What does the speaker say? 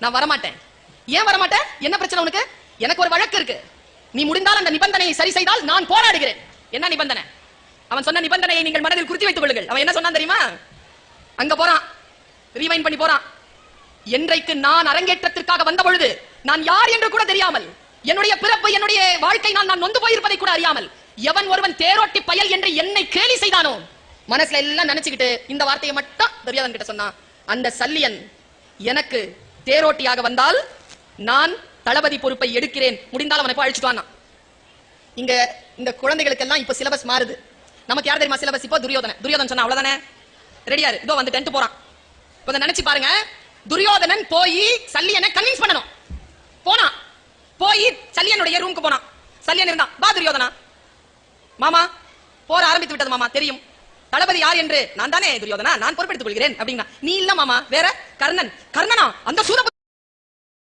நான் வரமாட்டேன். ஏன் வரமாட்டேன்? என்ன பிரச்சனை உனக்கு? எனக்கு ஒரு வழக்கு இருக்கு. நீ முடிந்தால் அந்த நிபந்தனையை சரி செய்தால் நான் போராடுகிறேன். என்ன நிபந்தனை? அவன் சொன்ன நிபந்தனையை நீங்கள் மனதில் குறித்து வைத்துக் கொள்ளுங்கள். அவன் என்ன சொன்னான் தெரியுமா? அங்க போறான். ரீவைன் பண்ணி போறான். என்றைக்கு நான் அரங்கேற்றத்திற்காக வந்த பொழுது நான் யார் என்று கூட தெரியாமல் என்னுடைய பிறப்பு என்னுடைய வாழ்க்கை நான் நான் நொந்து போயிருப்பதை கூட அறியாமல் எவன் ஒருவன் தேரோட்டி பயல் என்று என்னை கேலி செய்தானோ? மனசுல எல்லாம் நினைச்சுக்கிட்டு இந்த வார்த்தையை மட்டும் தெரியாதன் கிட்ட சொன்னான். அந்த சல்லியன் எனக்கு தேரோட்டியாக வந்தால் நான் தளபதி பொறுப்பை எடுக்கிறேன். முடிந்தால் அவனை போய் இங்க இந்த குழந்தைகளுக்கு எல்லாம் இப்ப சிலபஸ் மாறுது. நமக்கு யார் தெரியுமா சிலபஸ் இப்போ துரியோதன துரியோதன் சொன்னா அவ்வளவுதானே? ரெடியாரு இதோ வந்து டென்த் போறான். இப்ப நினைச்சு பாருங்க. துரியோதனன் போய் சல்லியனை கன்வின்ஸ் பண்ணணும். போனான் போய் சல்லியனுடைய ரூமுக்கு போனான் சல்லியன் இருந்தான். பா துரியோதனா. மாமா போற ஆரம்பித்து விட்டது மாமா. தெரியும். தளபதி யார் என்று நான் தானே துரியோதனா? நான் பொறுப்பெடுத்துக் கொள்கிறேன் அப்படின்னா. நீ இல்ல மாமா வேற? கர்ணன். கர்ணனா? அந்த சூரப